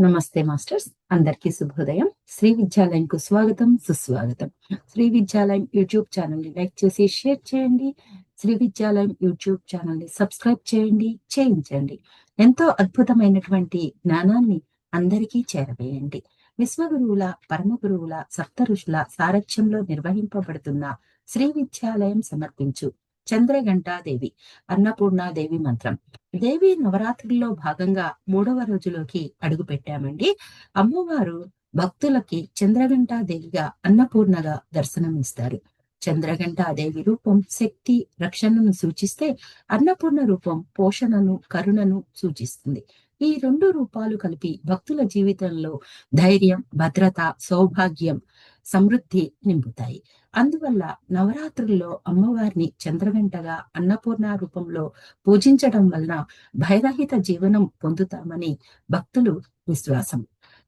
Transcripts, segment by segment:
నమస్తే మాస్టర్స్. అందరికీ శుభోదయం. శ్రీ విద్యాలయంకు స్వాగతం సుస్వాగతం. శ్రీ విద్యాలయం యూట్యూబ్ ఛానల్ని లైక్ చేసి షేర్ చేయండి. శ్రీ విద్యాలయం యూట్యూబ్ ఛానల్ని సబ్స్క్రైబ్ చేయండి చేయించండి. ఎంతో అద్భుతమైనటువంటి జ్ఞానాన్ని అందరికీ చేరవేయండి. విశ్వగురువుల పరమ గురువుల సప్త ఋషుల సారథ్యంలో నిర్వహింపబడుతున్న శ్రీ విద్యాలయం సమర్పించు చంద్రఘంటాదేవి అన్నపూర్ణాదేవి మంత్రం. దేవి నవరాత్రుల్లో భాగంగా మూడవ రోజులోకి అడుగు పెట్టామండి అమ్మవారు భక్తులకి చంద్రఘంటాదేవిగా అన్నపూర్ణగా దర్శనమిస్తారు. చంద్రఘంటాదేవి రూపం శక్తి రక్షణను సూచిస్తే అన్నపూర్ణ రూపం పోషణను కరుణను సూచిస్తుంది. ఈ రెండు రూపాలు కలిపి భక్తుల జీవితంలో ధైర్యం భద్రత సౌభాగ్యం సమృద్ధి నింపుతాయి. అందువల్ల నవరాత్రుల్లో అమ్మవారిని చంద్రగంటగా అన్నపూర్ణ రూపంలో పూజించడం వలన భయరహిత జీవనం పొందుతామని భక్తులు విశ్వాసం.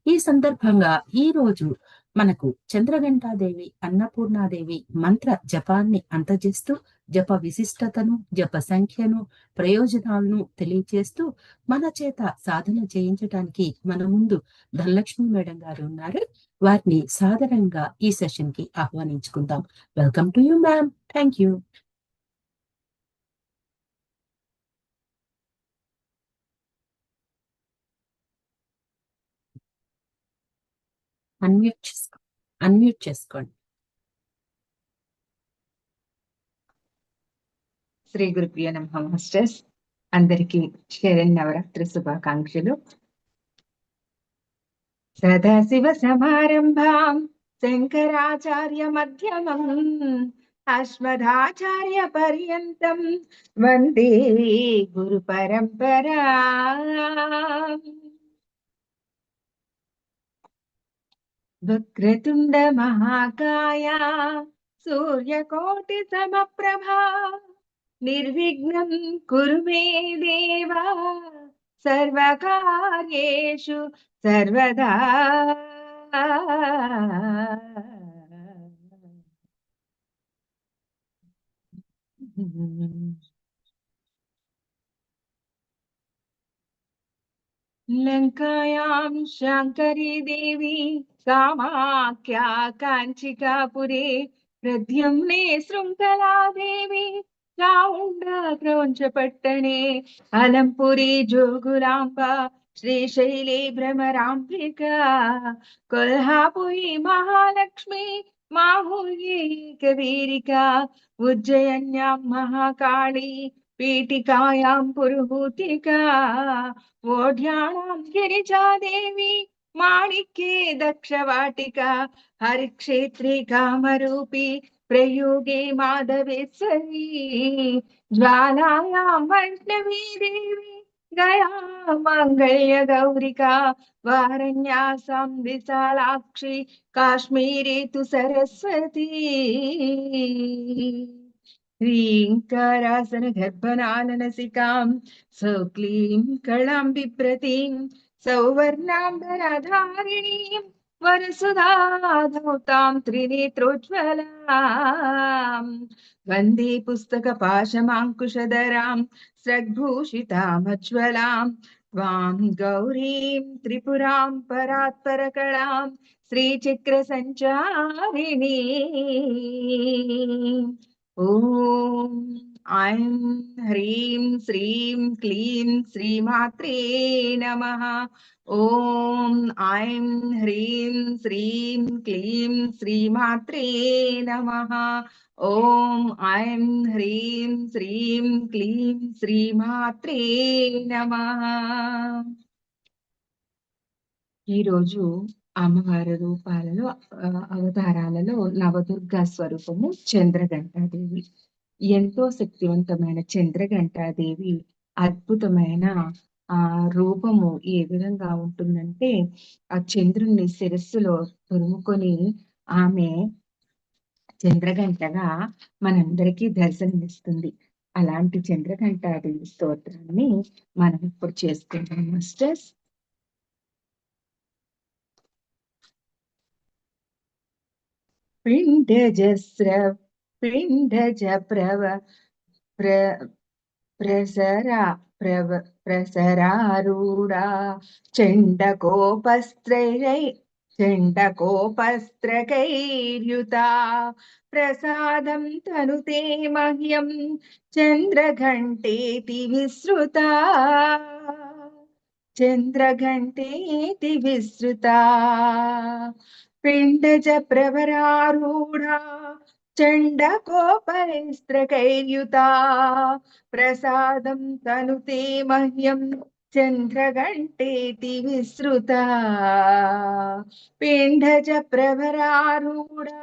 ఈ సందర్భంగా ఈ రోజు మనకు చంద్రఘంటాదేవి అన్నపూర్ణాదేవి మంత్ర జపాన్ని అంతజేస్తూ జప విశిష్టతను జప సంఖ్యను ప్రయోజనాలను తెలియచేస్తూ మన చేత సాధన చేయించడానికి మన ముందు ధనలక్ష్మి మేడం గారు ఉన్నారు. వారిని సాధారణంగా ఈ సెషన్కి ఆహ్వానించుకుందాం. Welcome to you ma'am thank you unmute చేసుకో అన్మ్యూట్ చేసుకోండి. శ్రీ గురుప్రియ నమ మాస్టర్స్. అందరికీ శరణ్ నవరాత్రి శుభాకాంక్షలు. సదాశివ సమారంభాం శంకరాచార్య మధ్యమం అశ్వధాచార్య పర్యంతం వందే గురు పరంపరా వక్రతుండ మహాకాయ सर्वकार्येषु सर्वदा। लङ्कायां शङ्करी देवी कामाख्या काञ्चिकापुरे प्रद्युम्ने शृङ्खला देवी దేవి కామాఖ్యా కాంచికాపురే ప్రద్యుమ్నే అలంపురి జోగులాంబ శ్రీశైలే భ్రమరాంబిక. కొల్హాపురి మహాలక్ష్మి మాహుర్యే కవీరిక. ఉజ్జయన్యాం మహాకాళి పీఠికాయాం పురుహూతికా ఓఢ్యాణాం గిరిజాదేవి మాణిక్యే దక్షవాటిక. హరిక్షేత్రి కామరూపి प्रयोगे माधवेश्वरी ज्वालायां वैष्णवी देवी गया माङ्गल्य गौरिका, वारण्यासां विशालाक्षी, काश्मीरे तु सरस्वती। ह्रीङ्कारासनगर्भनाननसिकां सौक्लीं कलां बिभ्रतीं सौवर्णाम्बरधारिणीम् सौवर्णाम्बरधारिणीं वरसुधाधौतां त्रिनेत्रोज्ज्वलां वन्दे पुस्तकपाशमाङ्कुशधरां स्रग्भूषितामज्ज्वलां त्वां गौरीं त्रिपुरां परात्परकलां श्रीचक्रसञ्चारिणी ఓం ఐం హ్రీం శ్రీం క్లీం శ్రీమాత్రే నమ. ఓం ఐం హ్రీం శ్రీం క్లీం శ్రీమాత్రే నమ. ఓం ఐం హ్రీం శ్రీం క్లీం శ్రీమాత్రే నమ. ఈరోజు అమ్మవారి రూపాలలో అవతారాలలో నవదుర్గ స్వరూపము చంద్రగంటాదేవి. ఎంతో శక్తివంతమైన చంద్రఘంటాదేవి అద్భుతమైన ఆ రూపము ఏ విధంగా ఉంటుందంటే ఆ చంద్రుణ్ణి శిరస్సులో తురుముకొని ఆమె చంద్రఘంటగా మనందరికీ దర్శనమిస్తుంది. అలాంటి చంద్రఘంటాదేవి స్తోత్రాన్ని మనం ఇప్పుడు చేసుకుంటాం మాస్టర్స్. పిండజస్ర పిండజ ప్రవ ప్ర ప్రసరా ప్రవ ప్రసరారూఢా చండకోపస్త్రైరై చండకోపస్త్రకైర్యుతా ప్రసాదం తనుతే మహ్యం చంద్రఘంటేతి విసృత చంద్రఘంటేతి విసృత పిండజ ప్రవరారూఢా చండకోపైస్త్రకైర్యుతా ప్రసాదం తనుతే మహ్యం చంద్రఘంటేతి విశ్రుతా పిండజ ప్రవరారూఢా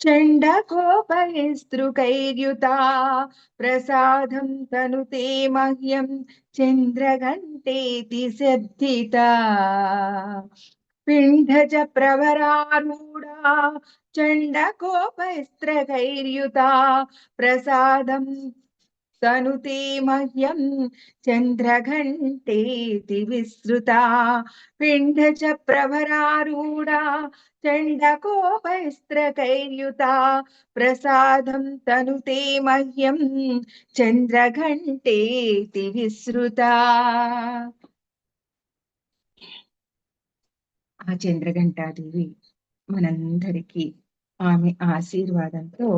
చండకోపైస్తృకైర్యుతా ప్రసాదం తనుతే మహ్యం చంద్రఘంటేతి శబ్దితా. పిండజ ప్రవరారూఢా చండకోపైస్త్రకైర్యుతా ప్రసాదం తనుతే మహ్యం చంద్రఘంటేతి విస్తృత పిండజ ప్రవరారూఢా చండకోపైస్త్రకైర్యుతా ప్రసాదం తనుతే మహ్యం చంద్రఘంటేతి విస్తృత ఆ చంద్రఘంటాదేవి మనందరికీ ఆమె ఆశీర్వాదంతో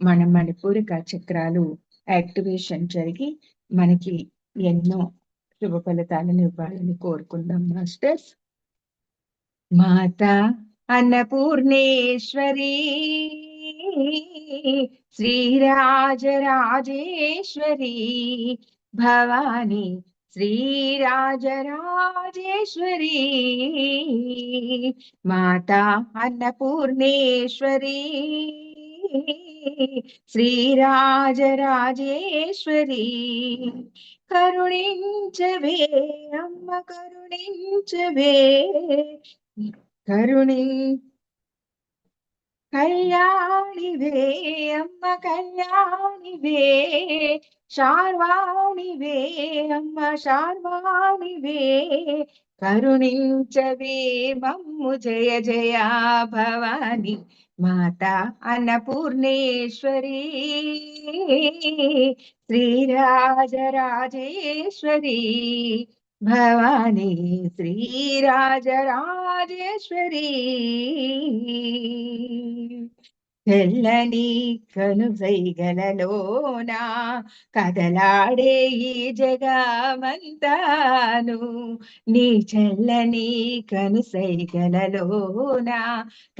మన మణిపూరిక చక్రాలు యాక్టివేషన్ జరిగి మనకి ఎన్నో శుభ ఫలితాలను ఇవ్వాలని కోరుకుందాం మాస్టర్స్. మాత అన్నపూర్ణేశ్వరి శ్రీరాజరాజేశ్వరి భవాని శ్రీరాజరాజేశ్వరి మాతా అన్నపూర్ణేశ్వరి శ్రీరాజరాజేశ్వరి. కరుణించవే అమ్మ కరుణించవే కరుణించ కళ్యాణివే అమ్మ కళ్యాణివే శార్వాణివే అమ్మ శార్వాణివే కరుణించవే మమ్ము జయ జయ భవాని మాత అన్నపూర్ణేశ్వరి శ్రీరాజరాజేశ్వరి भवानी श्रीराजराजेश्वरी తెల్లని కనుసైగలలోన కదలాడే ఈ జగమంతాను. నీ చెల్లని కనుసైగలలోన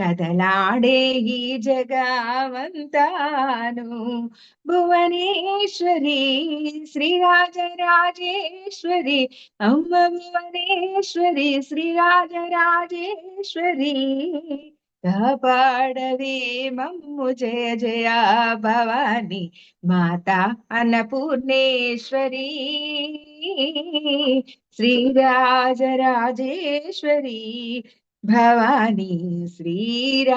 కదలాడే ఈ జగమంతాను. భువనేశ్వరి శ్రీరాజరాజేశ్వరి అమ్మ భువనేశ్వరి శ్రీరాజరాజేశ్వరి. కాపాడవే మమ్ము జయ జయ భవాని మాత అన్నపూర్ణేశ్వరి శ్రీరాజరాజేశ్వరి భవాని శ్రీరాజరాజేశ్వరి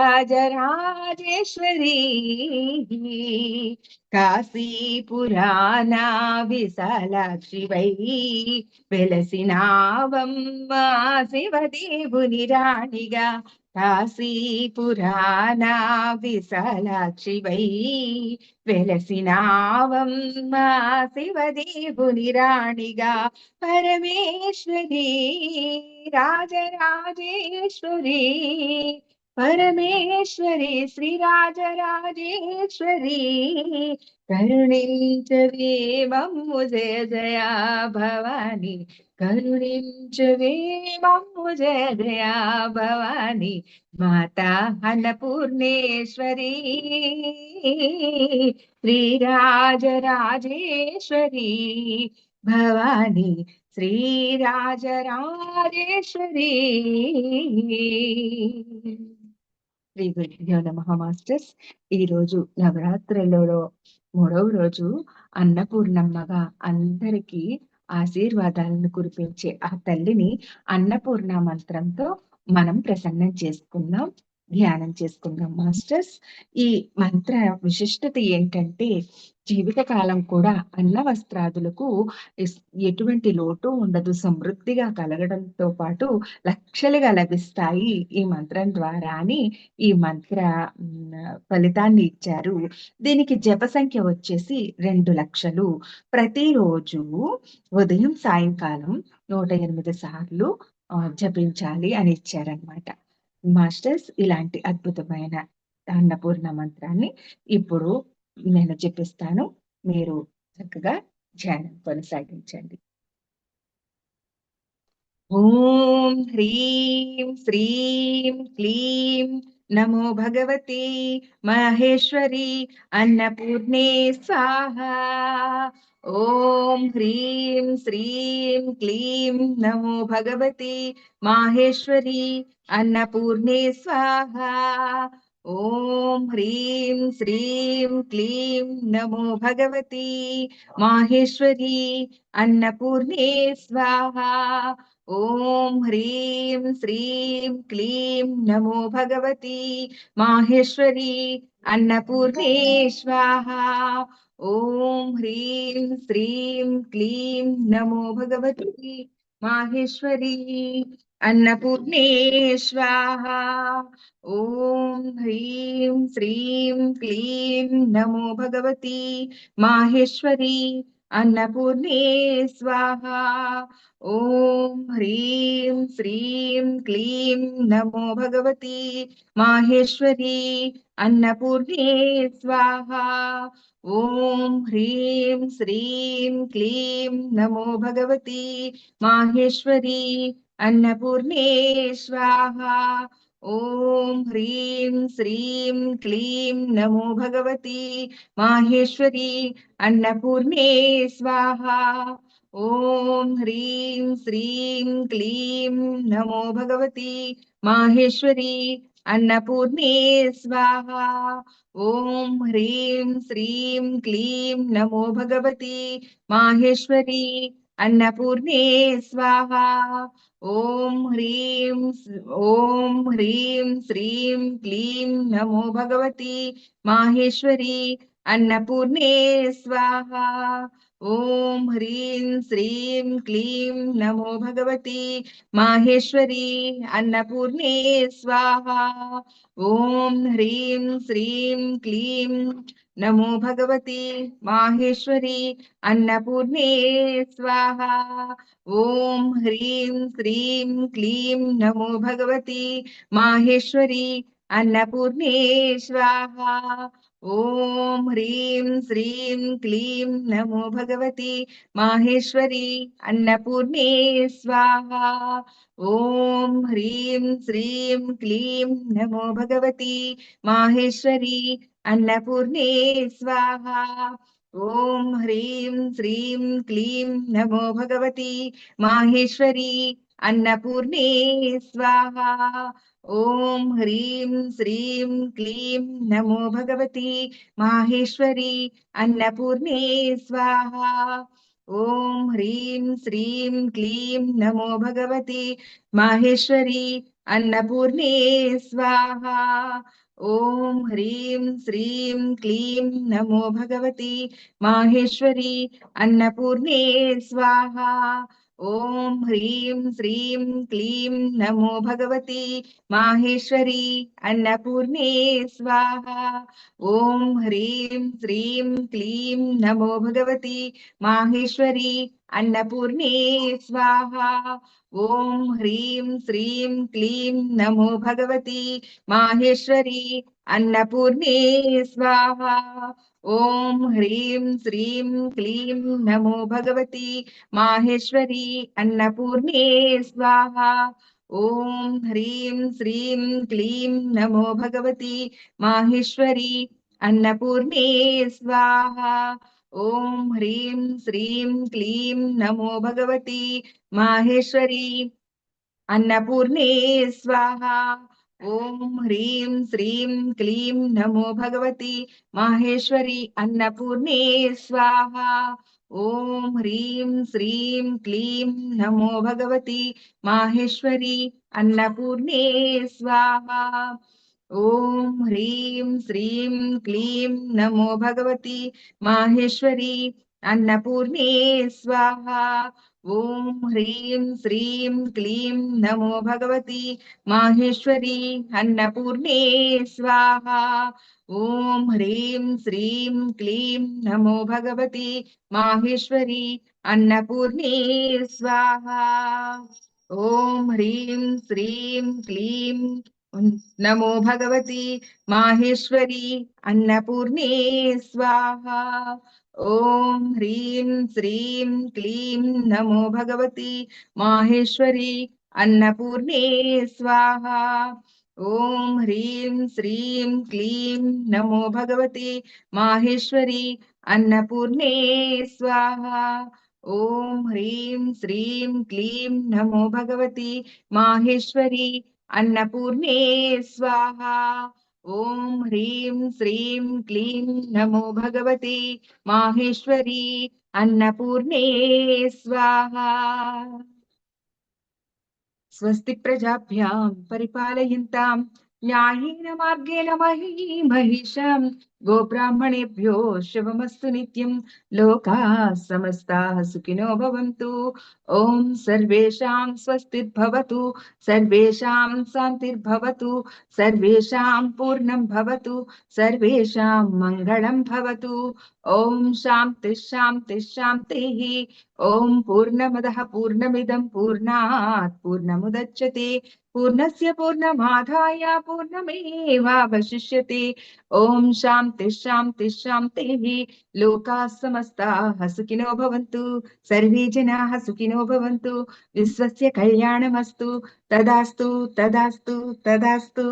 కాశీపురాణా విశాలాక్షివై వెలసినావమ్మా శివదేవుని రాణిగా. కాశీపురాణా విశాలాక్షివై వెలసినావమ్మా శివదేవుని రాణిగా. పరమేశ్వరి రాజరాజేశ్వరి परमेश्वरे, श्रीराजराजेश्वरी करुणी च वेमं जय जया भवानी करुणी च वेमं जय जया भवानी, माता अन्नपूर्णेश्वरी, श्रीराजराजेश्वरी, भवानी, श्रीराजराजेश्वरी। శ్రీ గురుభ్యో నమ మాస్టర్స్. ఈ రోజు నవరాత్రులలో మూడవ రోజు అన్నపూర్ణమ్మగా అందరికీ ఆశీర్వాదాలను కురిపించే ఆ తల్లిని అన్నపూర్ణ మంత్రంతో మనం ప్రసన్నం చేసుకుందాం. ధ్యానం చేసుకుందాం మాస్టర్స్. ఈ మంత్ర విశిష్టత ఏంటంటే జీవిత కాలం కూడా అన్న వస్త్రాదులకు ఎటువంటి లోటు ఉండదు. సమృద్ధిగా కలగడంతో పాటు లక్షలుగా లభిస్తాయి ఈ మంత్రం ద్వారా అని ఈ మంత్ర ఫలితాన్ని ఇచ్చారు. దీనికి జప సంఖ్య వచ్చేసి రెండు లక్షలు. ప్రతిరోజు ఉదయం సాయంకాలం నూట ఎనిమిది సార్లు జపించాలి అని ఇచ్చారనమాట మాస్టర్స్ ఇలాంటి అద్భుతమైన అన్నపూర్ణ మంత్రాన్ని ఇప్పుడు నేను చెప్పిస్తాను. మీరు చక్కగా ధ్యానం కొనసాగించండి. ఓం హ్రీం శ్రీం క్లీం नमो भगवती महेश्वरी अन्नपूर्णे स्वाहा। ओम ह्रीं श्रीं क्लीं नमो भगवती माहेश्वरी अन्नपूर्णे स्वाहा। ओम ह्रीम श्रीम क्लीम नमो भगवती माहेश्वरी अन्नपूर्णे स्वाहा। ओम ह्रीं श्रीम क्लीम नमो भगवती माहेश्वरी अन्नपूर्णे स्वाहा। ओम ह्रीं श्रीम क्लीम नमो भगवती माहेश्वरी अन्नपूर्णे स्वाहा ॐ ह्रीं श्रीं क्लीं नमो भगवती माहेश्वरी अन्नपूर्णे स्वाहा ओम ह्रीं श्रीं क्लीं नमो भगवती माहेश्वरी अन्नपूर्णे स्वाहा ओम ह्रीं श्रीं क्लीं नमो भगवती माहेश्वरी अन्नपूर्णे स्वाहा ओम ह्रीं श्रीं क्लीं नमो भगवती माहेश्वरी अन्नपूर्णे स्वाहा ओम ह्रीं श्रीं क्लीं नमो भगवती माहेश्वरी अन्नपूर्णे स्वाहा ओम ह्रीं श्रीं क्लीं नमो भगवती माहेश्वरी అన్నపూర్ణే స్వాహ. ఓం హ్రీం స్- ఓం హ్రీం శ్రీం క్లీం నమో భగవతి మాహేశ్వరి. అన్నపూర్ణే ओम ह्रीं श्रीं क्लीं नमो भगवती माहेश्वरी अन्नपूर्णे स्वाहा। ओम ह्रीं श्रीं क्लीं नमो भगवती माहेश्वरी अन्नपूर्णे स्वाहा। ओम ह्रीं श्रीं क्लीं नमो भगवती माहेश्वरी अन्नपूर्णे स्वाहा। ओम ह्रीं श्रीं क्लीं नमो भगवती माहेश्वरी अन्नपूर्णे स्वाहा। ओम ह्रीं श्रीं क्लीं नमो भगवती माहेश्वरी अन्नपूर्णे स्वाहा। ओम ह्रीं श्रीं क्लीं नमो भगवती माहेश्वरी अन्नपूर्णे स्वाहा। ओम ह्रीं श्रीम क्लीम नमो भगवती माहेश्वरी। अन्नपूर्णे स्वाहा। ओम ह्रीं श्रीम क्लीम नमो भगवती माहेश्वरी। अन्नपूर्णे स्वाहा। ओम ह्रीम श्रीम क्लीम नमो भगवती माहेश्वरी। अन्नपूर्णे स्वाहा। ओम ह्रीं श्रीं क्लीं नमो भगवती माहेश्वरी अन्नपूर्णे स्वाहा। ओम ह्रीं श्रीं क्लीं नमो भगवती माहेश्वरी అన్నపూర్ణే స్వాహ. ఓం హ్రీం శ్రీం క్లీం నమో భగవతి మాహేశ్వరి అన్నపూర్ణే స్వాహ. ఓం హ్రీం శ్రీం క్లీం నమో భగవతి మాహేశ్వరి అన్నపూర్ణే స్వాహ. ఓం హ్రీం శ్రీం క్లీం నమో భగవతి మాహేశ్వరి అన్నపూర్ణే స్వాహ. ओम ह्रीं श्रीं क्लीं नमो भगवती माहेश्वरी। अन्नपूर्णे स्वाहा। ओम ह्रीं श्रीं क्लीं नमो भगवती माहेश्वरी। अन्नपूर्णे स्वाहा। ओम ह्रीं श्रीं क्लीं नमो भगवती माहेश्वरी। अन्नपूर्णे स्वाहा। ओम ह्रीं श्रीं क्लीं नमो भगवती माहेश्वरी अन्नपूर्णे स्वाहा। ओम ह्रीं श्रीं क्लीं नमो भगवती माहेश्वरी अन्नपूर्णे स्वाहा। ओम ह्रीं श्रीं क्लीं नमो भगवती माहेश्वरी अन्नपूर्णे स्वाहा। ओम ह्रीं श्रीं क्लीं नमो भगवती माहेश्वरी अन्नपूर्णे स्वाहा। ओम ह्रीं श्रीं क्लीं नमो भगवती माहेश्वरी अन्नपूर्णे स्वाहा। ओम ह्रीं श्रीं क्लीं नमो भगवती माहेश्वरी अन्नपूर्णे स्वाहा। ओम ह्रीं श्रीं क्लीं नमो भगवती माहेश्वरी అన్నపూర్ణే స్వాహ. ఓం హ్రీం శ్రీం క్లీం నమో భగవతి మాహేశ్వరి అన్నపూర్ణే స్వాహ. స్వస్తి ప్రజాభ్యాం పరిపాలయంతాం न्यायेन मार्गेण मही महिषम् गोब्राह्मणेभ्यो शुभमस्तु नित्यं लोकाः समस्ताः सुखिनो भवन्तु। ॐ सर्वेषां स्वस्तिर्भवतु सर्वेषां शान्तिर्भवतु सर्वेषां पूर्णं भवतु सर्वेषां मङ्गलं भवतु। ॐ शान्तिः शान्तिः शान्तिः ॐ पूर्णमदः पूर्णमिदं पूर्णात् पूर्णमुदच्छते। పూర్ణస్య పూర్ణమాదాయ పూర్ణమేవావశిష్యతే ఓం శాంతి శాంతి శాంతిః లోకాः సమస్తాः సుఖినో భవంతు సర్వే జనాः సుఖినో భవంతు విశ్వస్య కళ్యాణమస్తు తదాస్తు తదాస్తు తదాస్తు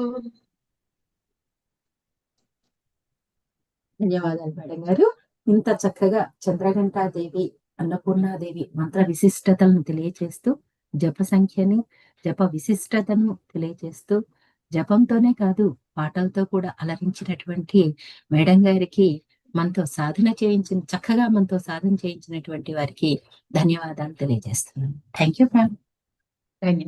ధన్యవాదాలు మేడం గారు. ఇంత చక్కగా చంద్రఘంటాదేవి అన్నపూర్ణాదేవి మంత్ర విశిష్టతలను తెలియచేస్తూ జప సంఖ్యని జప విశిష్టతను తెలియజేస్తూ జపంతోనే కాదు పాటలతో కూడా అలరించినటువంటి మేడం గారికి మనతో సాధన చేయించిన చక్కగా మనతో సాధన చేయించినటువంటి వారికి ధన్యవాదాలు తెలియజేస్తున్నాను. థ్యాంక్ యూ మ్యామ్ ధన్యవాదాలు